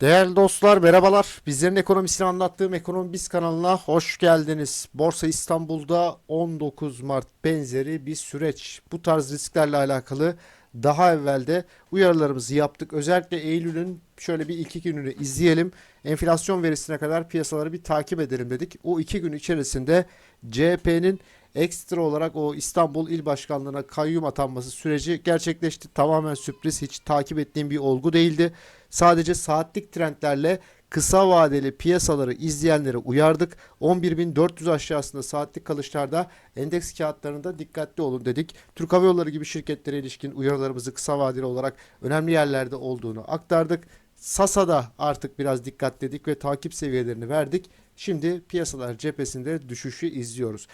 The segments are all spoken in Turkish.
Değerli dostlar merhabalar. Bizlerin ekonomisini anlattığım Ekonomi Biz kanalına hoş geldiniz. Borsa İstanbul'da 19 Mart benzeri bir süreç. Bu tarz risklerle alakalı daha evvelde uyarılarımızı yaptık. Özellikle Eylül'ün şöyle bir iki gününü izleyelim. Enflasyon verisine kadar piyasaları bir takip edelim dedik. O iki gün içerisinde CHP'nin ekstra olarak o İstanbul İl Başkanlığı'na kayyum atanması süreci gerçekleşti. Tamamen sürpriz, hiç takip ettiğim bir olgu değildi. Sadece saatlik trendlerle kısa vadeli piyasaları izleyenlere uyardık. 11.400 aşağısında saatlik kalışlarda endeks kağıtlarında dikkatli olun dedik. Türk Hava Yolları gibi şirketlere ilişkin uyarılarımızı kısa vadeli olarak önemli yerlerde olduğunu aktardık. Sasa'da artık biraz dikkat dedik ve takip seviyelerini verdik. Şimdi piyasalar cephesinde düşüşü izliyoruz.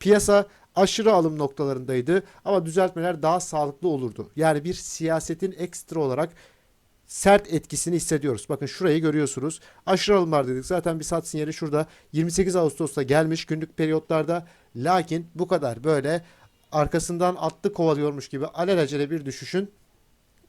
Piyasa aşırı alım noktalarındaydı ama düzeltmeler daha sağlıklı olurdu. Yani bir siyasetin ekstra olarak sert etkisini hissediyoruz. Bakın şurayı görüyorsunuz. Aşırı alımlar dedik. Zaten bir sat sinyali şurada 28 Ağustos'ta gelmiş günlük periyotlarda. Lakin bu kadar böyle arkasından atlı kovalıyormuş gibi alelacele bir düşüşün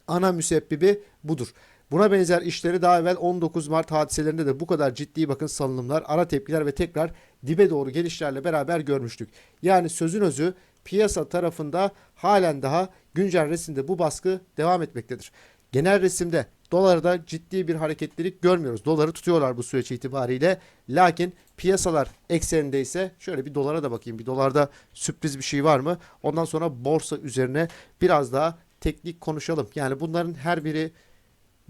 ana müsebbibi budur. Buna benzer işleri daha evvel 19 Mart hadiselerinde de bu kadar ciddi bakın salınımlar, ara tepkiler ve tekrar dibe doğru gelişlerle beraber görmüştük. Yani sözün özü piyasa tarafında halen daha güncel resimde bu baskı devam etmektedir. Genel resimde dolarda ciddi bir hareketlilik görmüyoruz. Doları tutuyorlar bu süreç itibariyle. Lakin piyasalar ekseninde ise şöyle bir dolara da bakayım. Bir dolarda sürpriz bir şey var mı? Ondan sonra borsa üzerine biraz daha teknik konuşalım. Yani bunların her biri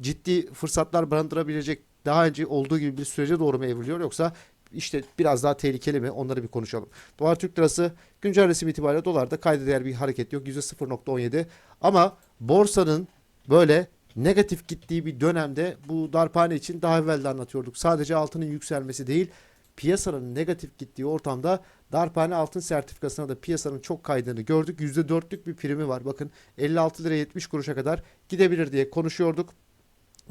ciddi fırsatlar barındırabilecek daha önce olduğu gibi bir sürece doğru mu evriliyor yoksa işte biraz daha tehlikeli mi onları bir konuşalım. Dolar Türk Lirası güncel resim itibariyle dolarda kayda değer bir hareket yok. %0.17 ama borsanın böyle negatif gittiği bir dönemde bu darphane için daha evvel de anlatıyorduk. Sadece altının yükselmesi değil piyasanın negatif gittiği ortamda darphane altın sertifikasına da piyasanın çok kaydığını gördük. %4'lük bir primi var. Bakın 56 lira 70 kuruşa kadar gidebilir diye konuşuyorduk.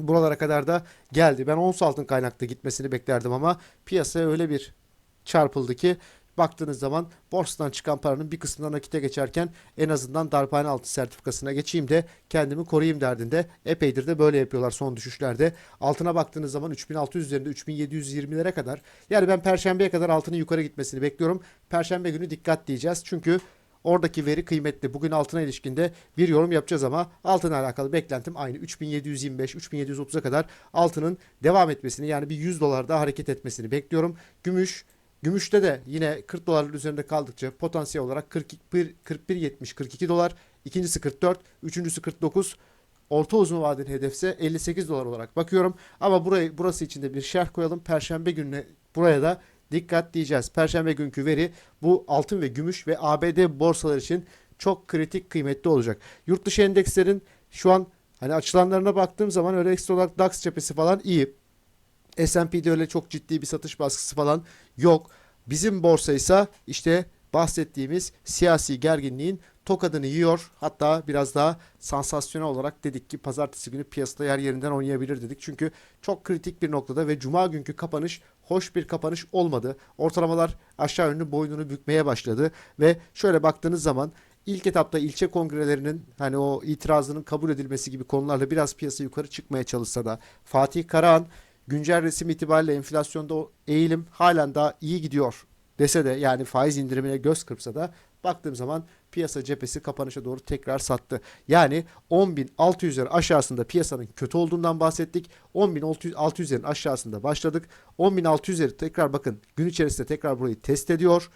Buralara kadar da geldi. Ben ons altın kaynaklı gitmesini beklerdim ama piyasaya öyle bir çarpıldı ki baktığınız zaman borsadan çıkan paranın bir kısmından nakite geçerken en azından darphane altı sertifikasına geçeyim de kendimi koruyayım derdinde. Epeydir de böyle yapıyorlar son düşüşlerde. Altına baktığınız zaman 3600 üzerinde 3720'lere kadar. Yani ben perşembeye kadar altının yukarı gitmesini bekliyorum. Perşembe günü dikkat diyeceğiz. Çünkü Oradaki veri kıymetli. Bugün altına ilişkinde bir yorum yapacağız ama altına alakalı beklentim aynı. 3725-3730'a kadar altının devam etmesini yani bir 100 dolar daha hareket etmesini bekliyorum. Gümüş Gümüşte de yine 40 doların üzerinde kaldıkça potansiyel olarak 41 41 70 42 dolar, ikincisi 44, üçüncüsü 49. Orta uzun vadeli hedefse 58 dolar olarak bakıyorum. Ama burayı burası için de bir şerh koyalım. Perşembe gününe buraya da dikkat diyeceğiz. Perşembe günkü veri bu altın ve gümüş ve ABD borsalar için çok kritik kıymetli olacak. Yurt dışı endekslerin şu an hani açılanlarına baktığım zaman öyle ekstra olarak DAX cephesi falan iyi. S&P'de öyle çok ciddi bir satış baskısı falan yok. Bizim borsa ise işte bahsettiğimiz siyasi gerginliğin tokadını yiyor. Hatta biraz daha sansasyonel olarak dedik ki pazartesi günü piyasada yer yerinden oynayabilir dedik. Çünkü çok kritik bir noktada ve cuma günkü kapanış hoş bir kapanış olmadı. Ortalamalar aşağı yönlü boynunu bükmeye başladı ve şöyle baktığınız zaman ilk etapta ilçe kongrelerinin hani o itirazının kabul edilmesi gibi konularla biraz piyasa yukarı çıkmaya çalışsa da Fatih Karahan güncel resim itibariyle enflasyonda o eğilim halen daha iyi gidiyor dese de yani faiz indirimine göz kırpsa da baktığım zaman piyasa cephesi kapanışa doğru tekrar sattı. Yani 10.600'lerin aşağısında piyasanın kötü olduğundan bahsettik. 10.600'lerin aşağısında başladık. 10.600'leri tekrar bakın gün içerisinde tekrar burayı test ediyor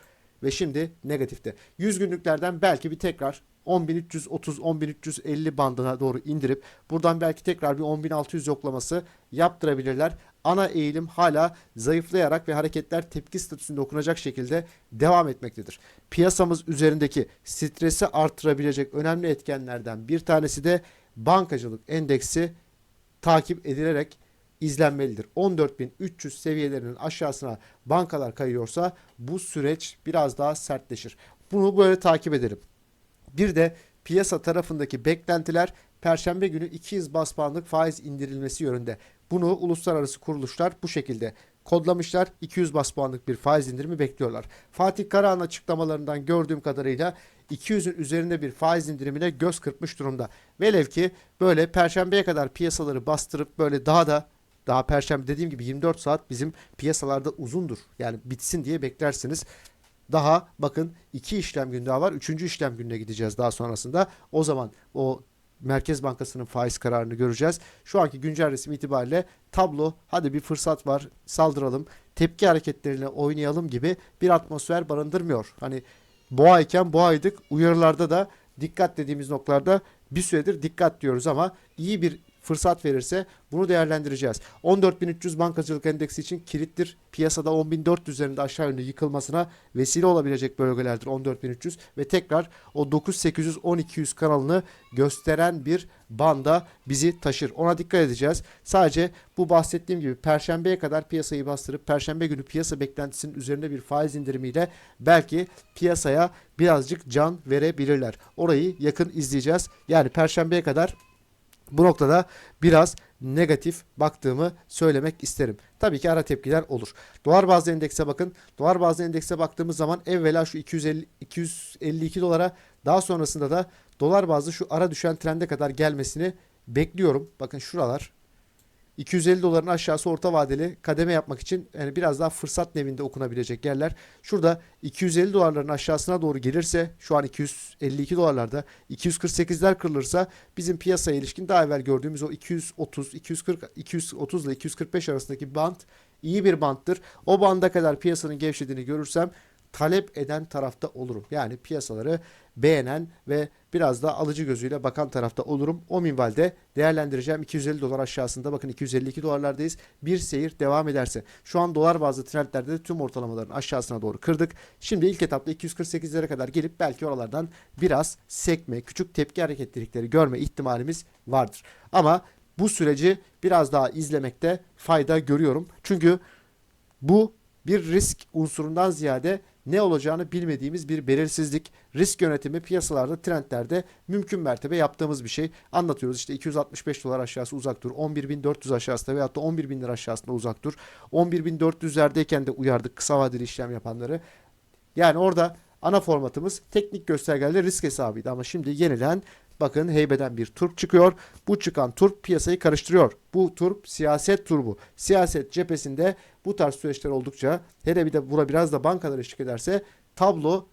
ve şimdi negatifte. 100 günlüklerden belki bir tekrar 10.330-10.350 bandına doğru indirip buradan belki tekrar bir 10.600 yoklaması yaptırabilirler. Ana eğilim hala zayıflayarak ve hareketler tepki statüsünde okunacak şekilde devam etmektedir. Piyasamız üzerindeki stresi artırabilecek önemli etkenlerden bir tanesi de bankacılık endeksi takip edilerek izlenmelidir. 14.300 seviyelerinin aşağısına bankalar kayıyorsa bu süreç biraz daha sertleşir. Bunu böyle takip edelim. Bir de piyasa tarafındaki beklentiler Perşembe günü 200 bas puanlık faiz indirilmesi yönünde. Bunu uluslararası kuruluşlar bu şekilde kodlamışlar. 200 bas puanlık bir faiz indirimi bekliyorlar. Fatih Karahan açıklamalarından gördüğüm kadarıyla 200'ün üzerinde bir faiz indirimine göz kırpmış durumda. Velev ki böyle perşembeye kadar piyasaları bastırıp böyle daha da Daha perşembe dediğim gibi 24 saat bizim piyasalarda uzundur. Yani bitsin diye beklersiniz. Daha bakın iki işlem günü daha var. Üçüncü işlem gününe gideceğiz daha sonrasında. O zaman o Merkez Bankası'nın faiz kararını göreceğiz. Şu anki güncel resim itibariyle tablo hadi bir fırsat var saldıralım. Tepki hareketleriyle oynayalım gibi bir atmosfer barındırmıyor. Hani boğa iken boğaydık. Uyarılarda da dikkat dediğimiz noktalarda bir süredir dikkat diyoruz ama iyi bir fırsat verirse bunu değerlendireceğiz. 14.300 bankacılık endeksi için kilittir. Piyasada 10.400 üzerinde aşağı yönlü yıkılmasına vesile olabilecek bölgelerdir 14.300 ve tekrar o 9.800-1200 kanalını gösteren bir banda bizi taşır. Ona dikkat edeceğiz. Sadece bu bahsettiğim gibi perşembeye kadar piyasayı bastırıp perşembe günü piyasa beklentisinin üzerinde bir faiz indirimiyle belki piyasaya birazcık can verebilirler. Orayı yakın izleyeceğiz. Yani perşembeye kadar bu noktada biraz negatif baktığımı söylemek isterim. Tabii ki ara tepkiler olur. Dolar bazlı endekse bakın. Dolar bazlı endekse baktığımız zaman evvela şu 250 252 dolara daha sonrasında da dolar bazlı şu ara düşen trende kadar gelmesini bekliyorum. Bakın şuralar 250 doların aşağısı orta vadeli kademe yapmak için yani biraz daha fırsat nevinde okunabilecek yerler. Şurada 250 dolarların aşağısına doğru gelirse şu an 252 dolarlarda 248'ler kırılırsa bizim piyasaya ilişkin daha evvel gördüğümüz o 230, 240, 230 ile 245 arasındaki band iyi bir banttır. O banda kadar piyasanın gevşediğini görürsem talep eden tarafta olurum. Yani piyasaları beğenen ve biraz da alıcı gözüyle bakan tarafta olurum. O minvalde değerlendireceğim 250 dolar aşağısında bakın 252 dolarlardayız. Bir seyir devam ederse. Şu an dolar bazlı trendlerde de tüm ortalamaların aşağısına doğru kırdık. Şimdi ilk etapta 248'lere kadar gelip belki oralardan biraz sekme, küçük tepki hareketlilikleri görme ihtimalimiz vardır. Ama bu süreci biraz daha izlemekte fayda görüyorum. Çünkü bu bir risk unsurundan ziyade ne olacağını bilmediğimiz bir belirsizlik, risk yönetimi piyasalarda, trendlerde mümkün mertebe yaptığımız bir şey. Anlatıyoruz işte 265 dolar aşağısı uzak dur, 11.400 aşağısında veyahut da 11.000 lira aşağısında uzak dur. 11.400'lerdeyken de uyardık kısa vadeli işlem yapanları. Yani orada ana formatımız teknik göstergelerle risk hesabıydı ama şimdi yenilen Bakın heybeden bir turp çıkıyor. Bu çıkan turp piyasayı karıştırıyor. Bu turp siyaset turbu. Siyaset cephesinde bu tarz süreçler oldukça hele bir de buna biraz da bankalar eşlik ederse tablo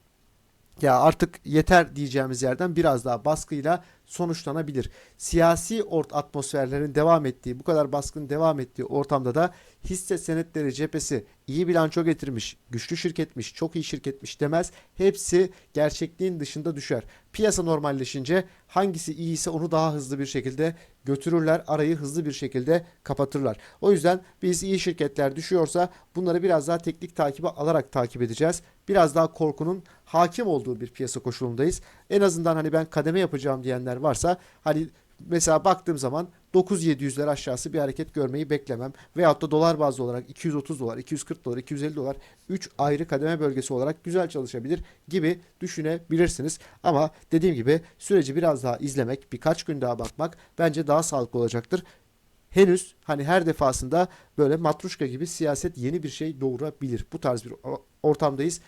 ya artık yeter diyeceğimiz yerden biraz daha baskıyla sonuçlanabilir. Siyasi ort atmosferlerin devam ettiği, bu kadar baskının devam ettiği ortamda da hisse senetleri cephesi iyi bilanço getirmiş, güçlü şirketmiş, çok iyi şirketmiş demez. Hepsi gerçekliğin dışında düşer. Piyasa normalleşince hangisi iyiyse onu daha hızlı bir şekilde götürürler. Arayı hızlı bir şekilde kapatırlar. O yüzden biz iyi şirketler düşüyorsa bunları biraz daha teknik takibe alarak takip edeceğiz. Biraz daha korkunun hakim olduğu bir piyasa koşulundayız. En azından hani ben kademe yapacağım diyenler varsa hani mesela baktığım zaman 9700'ler aşağısı bir hareket görmeyi beklemem. Veyahut da dolar bazlı olarak 230 dolar, 240 dolar, 250 dolar 3 ayrı kademe bölgesi olarak güzel çalışabilir gibi düşünebilirsiniz. Ama dediğim gibi süreci biraz daha izlemek, birkaç gün daha bakmak bence daha sağlıklı olacaktır. Henüz hani her defasında böyle matruşka gibi siyaset yeni bir şey doğurabilir. Bu tarz bir ortamdayız.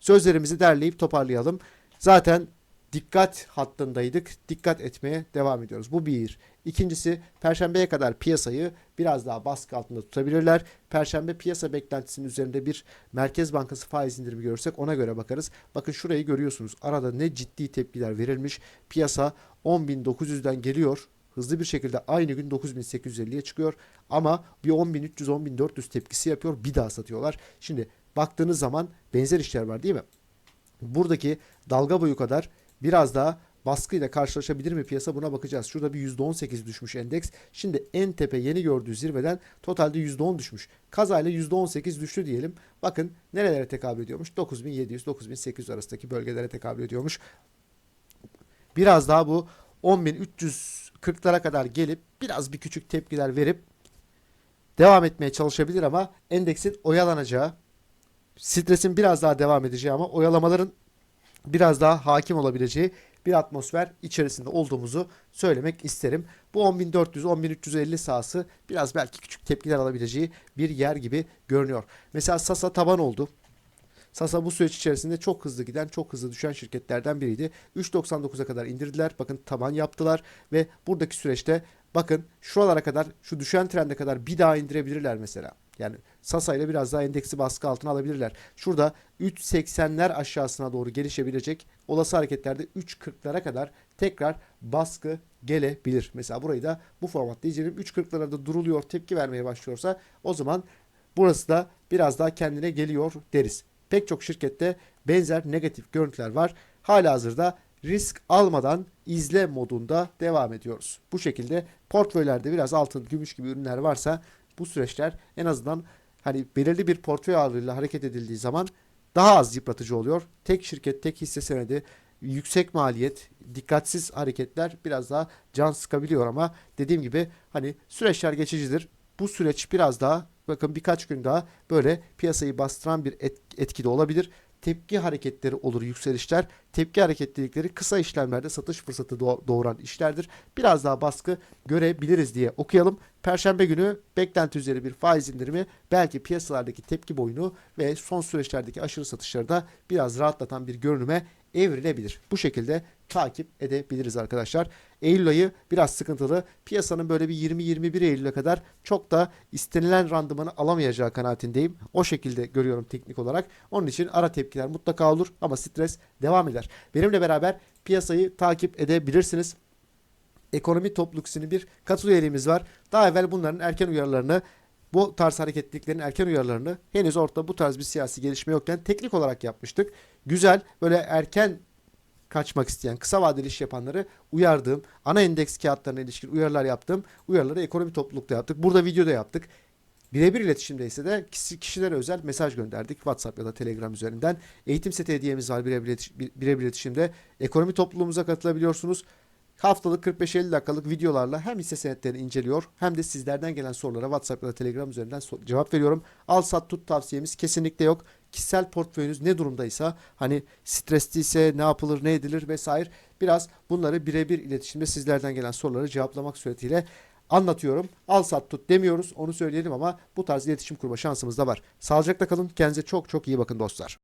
Sözlerimizi derleyip toparlayalım. Zaten dikkat hattındaydık. Dikkat etmeye devam ediyoruz. Bu bir. İkincisi Perşembeye kadar piyasayı biraz daha baskı altında tutabilirler. Perşembe piyasa beklentisinin üzerinde bir Merkez Bankası faiz indirimi görürsek ona göre bakarız. Bakın şurayı görüyorsunuz. Arada ne ciddi tepkiler verilmiş. Piyasa 10.900'den geliyor hızlı bir şekilde aynı gün 9850'ye çıkıyor. Ama bir 10.300-10.400 tepkisi yapıyor. Bir daha satıyorlar. Şimdi baktığınız zaman benzer işler var değil mi? Buradaki dalga boyu kadar biraz daha baskıyla karşılaşabilir mi piyasa buna bakacağız. Şurada bir %18 düşmüş endeks. Şimdi en tepe yeni gördüğü zirveden totalde %10 düşmüş. Kazayla %18 düştü diyelim. Bakın nerelere tekabül ediyormuş? 9700-9800 arasındaki bölgelere tekabül ediyormuş. Biraz daha bu 10.340'lara kadar gelip biraz bir küçük tepkiler verip devam etmeye çalışabilir ama endeksin oyalanacağı, stresin biraz daha devam edeceği ama oyalamaların biraz daha hakim olabileceği bir atmosfer içerisinde olduğumuzu söylemek isterim. Bu 10.400-10.350 sahası biraz belki küçük tepkiler alabileceği bir yer gibi görünüyor. Mesela Sasa taban oldu. Sasa bu süreç içerisinde çok hızlı giden, çok hızlı düşen şirketlerden biriydi. 3.99'a kadar indirdiler. Bakın taban yaptılar ve buradaki süreçte bakın şuralara kadar şu düşen trende kadar bir daha indirebilirler mesela. Yani Sasa ile biraz daha endeksi baskı altına alabilirler. Şurada 3.80'ler aşağısına doğru gelişebilecek olası hareketlerde 3.40'lara kadar tekrar baskı gelebilir. Mesela burayı da bu formatta izleyelim. 3.40'larda duruluyor, tepki vermeye başlıyorsa o zaman burası da biraz daha kendine geliyor deriz. Pek çok şirkette benzer negatif görüntüler var. Halihazırda risk almadan izle modunda devam ediyoruz. Bu şekilde portföylerde biraz altın, gümüş gibi ürünler varsa bu süreçler en azından hani belirli bir portföy ağırlığıyla hareket edildiği zaman daha az yıpratıcı oluyor. Tek şirket, tek hisse senedi, yüksek maliyet, dikkatsiz hareketler biraz daha can sıkabiliyor ama dediğim gibi hani süreçler geçicidir. Bu süreç biraz daha bakın birkaç gün daha böyle piyasayı bastıran bir et- etkide olabilir. Tepki hareketleri olur yükselişler. Tepki hareketlilikleri kısa işlemlerde satış fırsatı doğ- doğuran işlerdir. Biraz daha baskı görebiliriz diye okuyalım. Perşembe günü beklenti üzeri bir faiz indirimi belki piyasalardaki tepki boyunu ve son süreçlerdeki aşırı satışları da biraz rahatlatan bir görünüme evrilebilir. Bu şekilde takip edebiliriz arkadaşlar. Eylül ayı biraz sıkıntılı. Piyasanın böyle bir 20-21 Eylül'e kadar çok da istenilen randımanı alamayacağı kanaatindeyim. O şekilde görüyorum teknik olarak. Onun için ara tepkiler mutlaka olur ama stres devam eder. Benimle beraber piyasayı takip edebilirsiniz. Ekonomi Topluluğu'nun bir katıl üyeliğimiz var. Daha evvel bunların erken uyarılarını bu tarz hareketliliklerin erken uyarılarını henüz ortada bu tarz bir siyasi gelişme yokken teknik olarak yapmıştık. Güzel böyle erken kaçmak isteyen, kısa vadeli iş yapanları uyardığım, ana endeks kağıtlarına ilişkin uyarılar yaptım. Uyarıları ekonomi toplulukta yaptık. Burada videoda yaptık. Birebir iletişimde ise de kişi- kişilere özel mesaj gönderdik. WhatsApp ya da Telegram üzerinden. Eğitim seti hediyemiz var birebir iletiş- birebir iletişimde. Ekonomi topluluğumuza katılabiliyorsunuz. Haftalık 45-50 dakikalık videolarla hem hisse senetlerini inceliyor hem de sizlerden gelen sorulara WhatsApp ya da Telegram üzerinden cevap veriyorum. Al sat tut tavsiyemiz kesinlikle yok. Kişisel portföyünüz ne durumdaysa hani stresliyse ne yapılır ne edilir vesaire biraz bunları birebir iletişimde sizlerden gelen soruları cevaplamak suretiyle anlatıyorum. Al sat tut demiyoruz onu söyleyelim ama bu tarz iletişim kurma şansımız da var. Sağlıcakla kalın kendinize çok çok iyi bakın dostlar.